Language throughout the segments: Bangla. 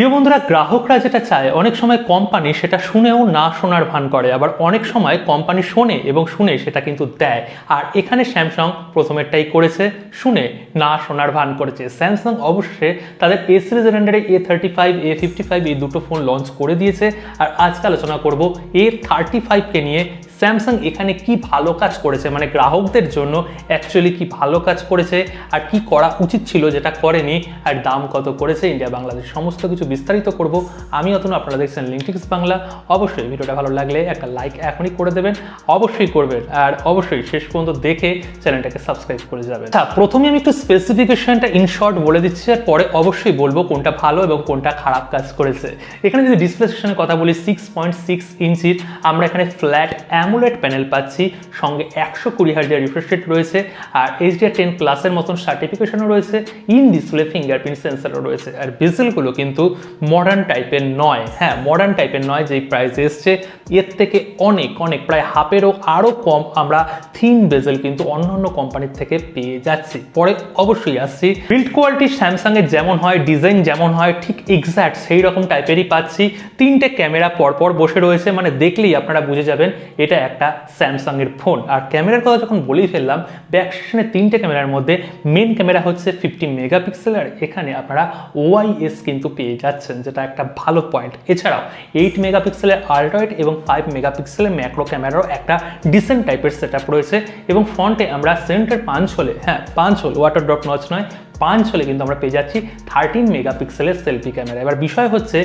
প্রিয় বন্ধুরা, গ্রাহকরা যেটা চায়, অনেক সময় কোম্পানি সেটা শুনেও না শোনার ভান করে, আবার অনেক সময় কোম্পানি শোনে এবং শুনে সেটা কিন্তু দেয়। আর এখানে স্যামসাং প্রথমেরটাই করেছে, শুনে না শোনার ভান করেছে। স্যামসাং অবশ্যই তাদের এ সিরিজের আন্ডারে A thirty five A fifty five এই দুটো ফোন লঞ্চ করে দিয়েছে। আর আজকে আলোচনা করব এ থার্টি ফাইভকে নিয়ে স্যামসাং এখানে কি ভালো কাজ করেছে? মানে গ্রাহকদের জন্য অ্যাকচুয়ালি কি ভালো কাজ করেছে? আর কি করা উচিত ছিল যেটা করেনি? আর দাম কত করেছে? ইন্ডিয়া বাংলাদেশ সমস্ত কিছু বিস্তারিত করব। আমি অতনু, আপনারা দেখছেন লিঙ্কটিক্স বাংলা অবশ্যই ভিডিওটা ভালো লাগলে একটা লাইক এখনই করে দেবেন। অবশ্যই করবেন। আর অবশ্যই শেষ পর্যন্ত দেখে চ্যানেলটাকে সাবস্ক্রাইব করে যাবেন। আচ্ছা প্রথমে আমি একটু স্পেসিফিকেশনটা ইন শর্ট বলে দিচ্ছি। আর পরে অবশ্যই বলব কোনটা ভালো এবং কোনটা খারাপ কাজ করেছে। এখানে যদি ডিসপ্লে সেকশনের কথা বলি সিক্স পয়েন্ট সিক্স ইঞ্চির আমরা এখানে ফ্ল্যাট অ্যামুলেট প্যানেল পাচ্ছি, সঙ্গে একশো কুড়ি হাজার রিফ্রেশ রেট রয়েছে, আর এইচডিআর টেন প্লাসের মতন সার্টিফিকেশনও রয়েছে ইন ডিসপ্লে ফিঙ্গারপ্রিন্ট সেন্সারও রয়েছে। আর বেজেলগুলো কিন্তু মডার্ন টাইপের নয়। হ্যাঁ মডার্ন টাইপের নয়, যেই প্রাইস এসছে, এর থেকে অনেক অনেক, প্রায় হাফেরও আরও কম আমরা থিন বেজেল কিন্তু অন্যান্য কোম্পানির থেকে পেয়ে যাচ্ছি। পরে অবশ্যই আসছি বিল্ড কোয়ালিটি স্যামসাংয়ের যেমন হয় ডিজাইন যেমন হয়, ঠিক এক্স্যাক্ট সেই রকম টাইপেরই পাচ্ছি। তিনটে ক্যামেরা পরপর বসে রয়েছে মানে দেখলেই আপনারা বুঝে যাবেন, এটা একটা স্যামসাংয়ের ফোন। আর ক্যামেরার কথা যখন বলেই ফেললাম, ব্যাক সেকশনে তিনটে ক্যামেরার মধ্যে মেন ক্যামেরা হচ্ছে ফিফটি মেগাপিক্সেল আর এখানে আপনারা ওআইএস কিন্তু পেয়ে যাচ্ছেন, যেটা একটা ভালো পয়েন্ট এছাড়াও এইট মেগাপিক্সেলের আল্ট্রাইট এবং ফাইভ মেগাপিক্সেলের ম্যাক্রো ক্যামেরারও একটা ডিসেন্ট টাইপের সেট রয়েছে। এবং ফ্রন্টে আমরা সেন্টার পাঁচ হলে হ্যাঁ পাঁচ হল ওয়াটার ডট নচ নয়, পাঁচ হলে কিন্তু আমরা পেয়ে যাচ্ছি থার্টিন মেগাপিক্সেলের সেলফি ক্যামেরা এবার বিষয় হচ্ছে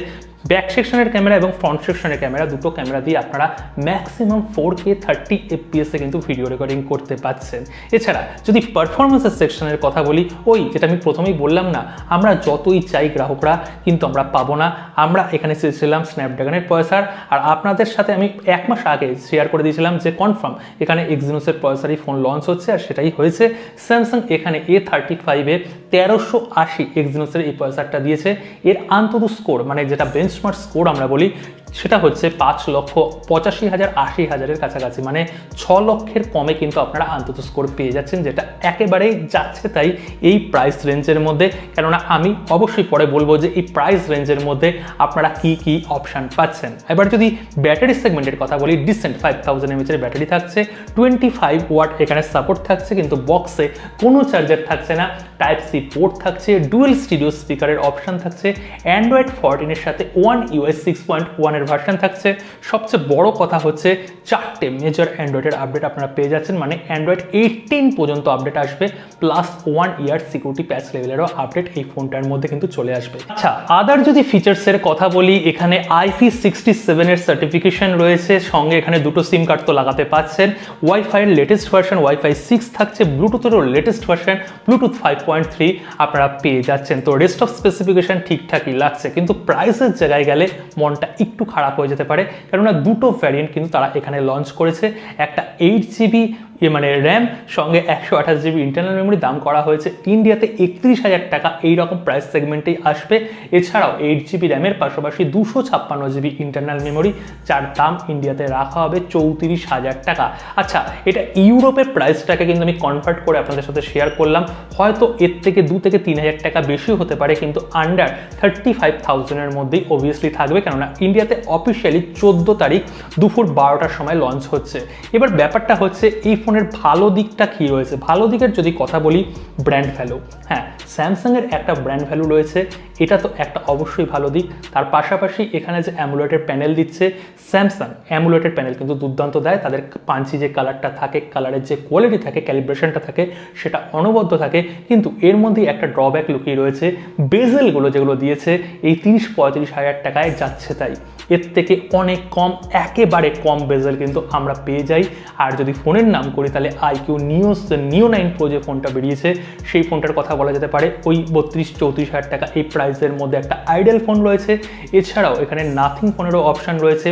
ব্যাক সেকশনের ক্যামেরা এবং ফ্রন্ট সেকশনের ক্যামেরা দুটো ক্যামেরা দিয়ে আপনারা ম্যাক্সিমাম ফোর কে থার্টি এফপিএসে কিন্তু ভিডিও রেকর্ডিং করতে পাচ্ছেন। এছাড়া, যদি পারফরমেন্সের সেকশনের কথা বলি, ওই যেটা আমি প্রথমেই বললাম না, আমরা যতই চাই গ্রাহকরা, কিন্তু আমরা পাবো না। আমরা এখানে চেয়েছিলাম স্ন্যাপড্রাগনের পয়সার আর আপনাদের সাথে আমি এক মাস আগে শেয়ার করে দিয়েছিলাম যে কনফার্ম এখানে এক্সিনোসের পয়সারই ফোন লঞ্চ হচ্ছে, আর সেটাই হয়েছে। স্যামসাং এখানে এ থার্টি ফাইভে তেরোশো আশি এক্সিনোসের এই পয়সারটা দিয়েছে। এর আন্তত স্কোর মানে যেটা বেঞ্চমার্ক স্কোর আমরা বলি সেটা হচ্ছে পাঁচ লক্ষ পঁচাশি হাজার, আশি হাজারের কাছাকাছি। মানে ছ লক্ষের কমে কিন্তু আপনারা আন্তত স্কোর পেয়ে যাচ্ছেন, যেটা একেবারেই যাচ্ছে তাই এই প্রাইস রেঞ্জের মধ্যে। কেননা আমি অবশ্যই পরে বলব যে এই প্রাইস রেঞ্জের মধ্যে আপনারা কি কি অপশান পাচ্ছেন। এবার যদি ব্যাটারি সেগমেন্টের কথা বলি ডিসেন্ট ফাইভ থাউজেন্ড এমএচের ব্যাটারি থাকছে টোয়েন্টি ফাইভ ওয়াট এখানে সাপোর্ট থাকছে, কিন্তু বক্সে কোনো চার্জার থাকছে না। টাইপ সি পোর্ট থাকছে ডুয়েল স্টিডিও স্পিকারের অপশান থাকছে অ্যান্ড্রয়েড ফোরটিনের সাথে ওয়ান ইউএস সিক্স পয়েন্ট ওয়ানের ভার্সন থাকছে। সবচেয়ে বড় কথা হচ্ছে চারটে মেজর অ্যান্ড্রয়েডের আপডেট আপনারা পেয়ে যাচ্ছেন মানে অ্যান্ড্রয়েড এইটিন পর্যন্ত আপডেট আসবে plus one year security patch লেভেলেরও update এই ফোনটার মধ্যে কিন্তু চলে আসবে। আচ্ছা আদার যদি ফিচার্সের কথা বলি, এখানে আইপি সিক্সটি সেভেনের সার্টিফিকেশন রয়েছে, সঙ্গে এখানে দুটো সিম কার্ড তো লাগাতে পাচ্ছেন। ওয়াইফাইয়ের লেটেস্ট ভার্সন ওয়াইফাই সিক্স থাকছে ব্লুটুথেরও latest version Bluetooth five point three আপনারা পেয়ে যাচ্ছেন। তো রেস্ট অফ স্পেসিফিকেশন ঠিকঠাকই লাগছে, কিন্তু প্রাইসের জায়গায় গেলে মনটা একটু খারাপ হয়ে যেতে পারে। কেননা দুটো ভ্যারিয়েন্ট কিন্তু তারা এখানে লঞ্চ করেছে। একটা এইট জিবি মানে র্যাম সঙ্গে একশো আঠাশ জিবি ইন্টারনাল মেমোরি দাম করা হয়েছে ইন্ডিয়াতে একত্রিশ হাজার টাকা। এই রকম প্রাইস সেগমেন্টেই আসবে। এছাড়াও এইট জিবি র্যামের পাশাপাশি দুশো ছাপ্পান্ন জিবি ইন্টারনাল মেমোরি যার দাম ইন্ডিয়াতে রাখা হবে চৌত্রিশ হাজার টাকা। আচ্ছা এটা ইউরোপের প্রাইসটাকে কিন্তু আমি কনভার্ট করে আপনাদের সাথে শেয়ার করলাম। হয়তো এর থেকে দু থেকে তিন হাজার টাকা বেশি হতে পারে, কিন্তু আন্ডার থার্টি ফাইভ থাউজেন্ডের মধ্যেই অবভিয়াসলি থাকবে, কেননা ইন্ডিয়াতে অফিসিয়ালি চোদ্দ তারিখ দুপুর বারোটার সময় লঞ্চ হচ্ছে। এবার ব্যাপারটা হচ্ছে, এই ফোনের ভালো দিকটা কী রয়েছে? ভালো দিকের যদি কথা বলি ব্র্যান্ড ভ্যালু হ্যাঁ স্যামসাংয়ের একটা ব্র্যান্ড ভ্যালু রয়েছে, এটা তো একটা অবশ্যই ভালো দিক। তার পাশাপাশি এখানে যে অ্যামুলেটের প্যানেল দিচ্ছে স্যামসাং অ্যামুলেটের প্যানেল কিন্তু দুর্দান্ত দেয়। তাদের পাঞ্চি যে কালারটা থাকে কালারের যে কোয়ালিটি থাকে ক্যালিব্রেশনটা থাকে, সেটা অনবদ্য থাকে। কিন্তু এর মধ্যেই একটা ড্রব্যাক লুকিয়ে রয়েছে বেজেলগুলো যেগুলো দিয়েছে, এই তিরিশ পঁয়ত্রিশ হাজার টাকায় যাচ্ছে তাই। এর থেকে অনেক কম, একেবারে কম বেজেল কিন্তু আমরা পেয়ে যাই। আর যদি ফোনের নাম করি, তাহলে আইকিউ নিও নিও নাইন প্রো যে ফোনটা বেরিয়েছে, সেই ফোনটার কথা বলা যেতে পারে। ওই বত্রিশ, চৌত্রিশ হাজার টাকা এই প্রাইসের মধ্যে একটা আইডেল ফোন রয়েছে। এছাড়াও এখানে নাথিং ফোনেরও অপশান রয়েছে।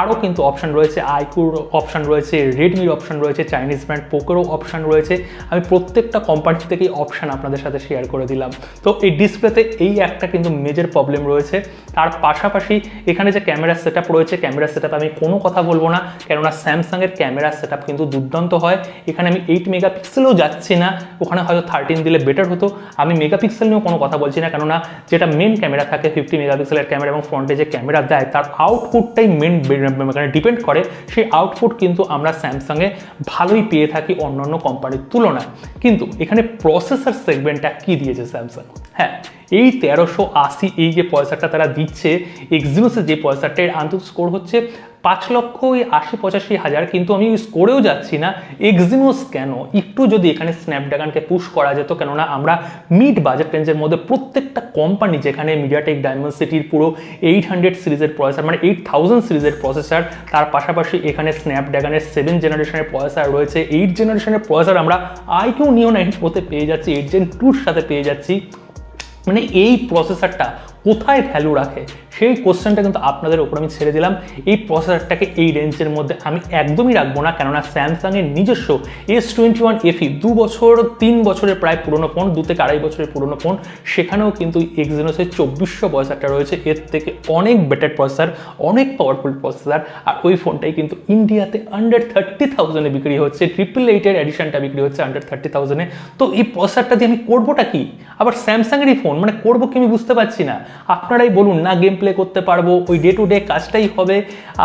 আরও কিন্তু অপশান রয়েছে আইকিউর অপশান রয়েছে রেডমির অপশান রয়েছে চাইনিজ ব্র্যান্ড পোকেরও অপশান রয়েছে। আমি প্রত্যেকটা কোম্পানি থেকেই অপশান আপনাদের সাথে শেয়ার করে দিলাম। তো এই ডিসপ্লেতে এই একটা কিন্তু মেজর প্রবলেম রয়েছে। তার পাশাপাশি এখানে যে ক্যামেরা সেট রয়েছে ক্যামেরা সেট আমি কোনো কথা বলব না। কেননা স্যামসাংয়ের ক্যামেরা সেট কিন্তু দুর্দান্ত হয়, এখানে আমি এইট মেগাপিক্সেলও যাচ্ছি না, ওখানে হয়তো থার্টিন দিলে বেটার হতো। আমি মেগাপিক্সেল নিয়েও কোনো কথা বলছি না, কেননা যেটা মেন ক্যামেরা থাকে ফিফটি মেগাপিক্সেলের ক্যামেরা এবং ফ্রন্টে যে ক্যামেরা দেয়, তার আউটপুটটাই মেন মানে ডিপেন্ড করে। সেই আউটপুট কিন্তু আমরা স্যামসাংয়ে ভালোই পেয়ে থাকি অন্যান্য কোম্পানির তুলনায়। কিন্তু এখানে প্রসেসর সেগমেন্টটা কি দিয়েছে স্যামসাং হ্যাঁ এই তেরোশো আশি, এই যে পয়সাটা তারা দিচ্ছে এক্সিনোসের যে পয়সাটা এর আন্তর স্কোর হচ্ছে পাঁচ লক্ষ ওই আশি পঁচাশি হাজার, কিন্তু আমি স্কোরেও যাচ্ছি না। এক্সিনোস কেন? একটু যদি এখানে স্ন্যাপড্রাগনকে পুশ করা যেত, কেননা আমরা মিড বাজেট রেঞ্জের মধ্যে প্রত্যেকটা কোম্পানি যেখানে মিডিয়াটেক ডায়মন্ড সিটির পুরো এইট হান্ড্রেড সিরিজের প্রসেসর মানে এইট থাউজেন্ড সিরিজের প্রসেসার তার পাশাপাশি এখানে স্ন্যাপড্রাগনের সেভেন জেনারেশনের প্রসেসর রয়েছে। এইট জেনারেশনের প্রসেসর আমরা আইকিউ নিও নাইন ওতে পেয়ে যাচ্ছি এইট জেন টুর সাথে পেয়ে যাচ্ছি। মানে এই প্রসেসরটা কোথায় ভ্যালু রাখে, সেই কোশ্চেনটা কিন্তু আপনাদের উপর আমি ছেড়ে দিলাম। এই প্রসেসরটাকে এই রেঞ্জের মধ্যে আমি একদমই রাখব না, কেননা স্যামসাংয়ের নিজস্ব এস টোয়েন্টি ওয়ান এফি দু বছর, তিন বছরের প্রায় পুরনো ফোন দু থেকে আড়াই বছরের পুরনো ফোন সেখানেও কিন্তু এক্সিনোসের চব্বিশশো প্রসেসরটা রয়েছে। এর থেকে অনেক বেটার প্রসেসর অনেক পাওয়ারফুল প্রসেসর আর ওই ফোনটাই কিন্তু ইন্ডিয়াতে আন্ডার থার্টি থাউজেন্ডে বিক্রি হচ্ছে। ট্রিপল এইটের এডিশনটা বিক্রি হচ্ছে আন্ডার থার্টি থাউজেন্ডে তো এই প্রসেসরটা দিয়ে আমি করবোটা কি? আবার স্যামসাংয়েরই ফোন মানে করব কি আমি বুঝতে পারছি না। আপনারাই বলুন, না গেম প্লে করতে পারব, ওই ডে টু ডে কাজটাই হবে,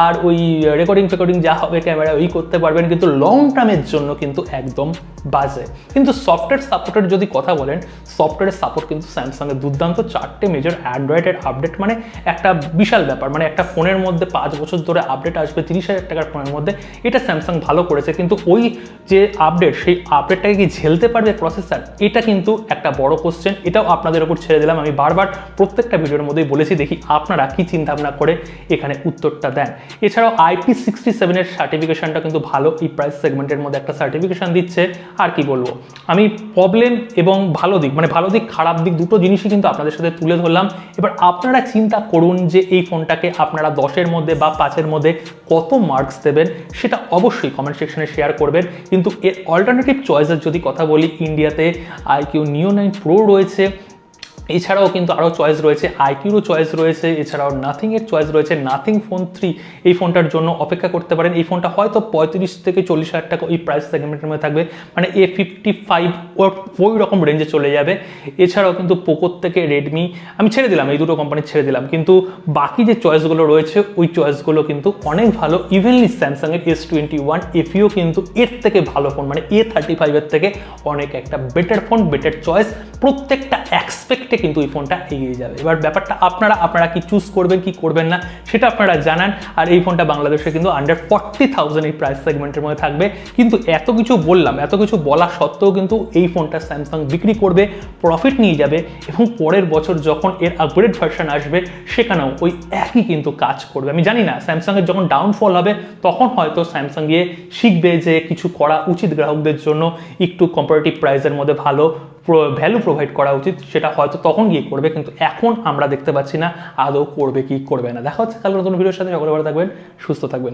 আর ওই রেকর্ডিং ফেকর্ডিং যা হবে ক্যামেরা ওই করতে পারবেন, কিন্তু লং টার্মের জন্য কিন্তু একদম বাজে। কিন্তু সফটওয়্যার সাপোর্টের যদি কথা বলেন সফটওয়্যারের সাপোর্ট কিন্তু স্যামসাংয়ের দুর্দান্ত চারটে মেজর অ্যান্ড্রয়েডের আপডেট মানে একটা বিশাল ব্যাপার মানে একটা ফোনের মধ্যে পাঁচ বছর ধরে আপডেট আসবে, তিরিশ হাজার টাকার ফোনের মধ্যে, এটা স্যামসাং ভালো করেছে, কিন্তু ওই যে আপডেট সেই আপডেটটাকে কি ঝেলতে পারবে প্রসেসর এটা কিন্তু একটা বড় কোশ্চেন এটাও আপনাদের ওপর ছেড়ে দিলাম, আমি বারবার প্রত্যেকটা ভিডিওর মধ্যেই বলেছি, দেখি আপনারা কি চিন্তা ভাবনা করে এখানে উত্তরটা দেন। এছাড়াও আইপি সিক্সটি সেভেনের সার্টিফিকেশনটা কিন্তু ভালো, এই প্রাইস সেগমেন্টের মধ্যে একটা সার্টিফিকেশন দিচ্ছে। আর কি বলব, আমি প্রবলেম এবং ভালো দিক মানে ভালো দিক, খারাপ দিক দুটো জিনিসই কিন্তু আপনাদের সাথে তুলে ধরলাম। এবার আপনারা চিন্তা করুন যে এই ফোনটাকে আপনারা দশের মধ্যে বা পাঁচের মধ্যে কত মার্কস দেবেন, সেটা অবশ্যই কমেন্ট সেকশনে শেয়ার করবেন। কিন্তু এর অল্টারনেটিভ চয়েসের যদি কথা বলি ইন্ডিয়াতে আইকিউ নিও নাইন প্রো রয়েছে। এছাড়াও কিন্তু আরও চয়েস রয়েছে আইকিউরও চয়েস রয়েছে, এছাড়াও নাথিংয়ের চয়েস রয়েছে নাথিং ফোন থ্রি এই ফোনটার জন্য অপেক্ষা করতে পারেন। এই ফোনটা হয়তো পঁয়ত্রিশ থেকে চল্লিশ হাজার টাকা ওই প্রাইস সেগমেন্টের মধ্যে থাকবে মানে এ ফিফটি ফাইভ ওই রকম রেঞ্জে চলে যাবে। এছাড়াও কিন্তু পোকোর থেকে রেডমি আমি ছেড়ে দিলাম, এই দুটো কোম্পানি ছেড়ে দিলাম, কিন্তু বাকি যে চয়েসগুলো রয়েছে, ওই চয়েসগুলো কিন্তু অনেক ভালো ইভেনলি স্যামসাংয়ের এস টোয়েন্টি ওয়ান এফিও কিন্তু এর থেকে ভালো ফোন মানে এ থার্টি ফাইভের থেকে অনেক একটা বেটার ফোন বেটার চয়েস প্রত্যেকটা অ্যাসপেক্টে কিন্তু এই ফোনটা এগিয়ে যাবে। এবার ব্যাপারটা আপনারা আপনারা কি চুজ করবেন, কি করবেন না, সেটা আপনারা জানান। আর এই ফোনটা বাংলাদেশে কিন্তু আন্ডার ফর্টি থাউজেন্ড এই প্রাইস সেগমেন্টের মধ্যে থাকবে। কিন্তু এত কিছু বললাম, এত কিছু বলা সত্ত্বেও কিন্তু এই ফোনটা স্যামসাং বিক্রি করবে প্রফিট নিয়ে যাবে এবং পরের বছর যখন এর আপগ্রেড ভার্সন আসবে, সেখানেও ওই একই কিন্তু কাজ করবে। আমি জানি না স্যামসাংয়ের যখন ডাউনফল হবে, তখন হয়তো স্যামসাং গিয়ে শিখবে যে কিছু করা উচিত গ্রাহকদের জন্য, একটু কম্পারেটিভ প্রাইসের মধ্যে ভালো ভ্যালু প্রোভাইড করা উচিত, সেটা হয়তো তখন গিয়ে করবে, কিন্তু এখন আমরা দেখতে পাচ্ছি না আদৌ করবে কি, করবে না। দেখা হচ্ছে কালকে নতুন ভিডিওর সাথে, সকলে ভালো থাকবেন, সুস্থ থাকবেন।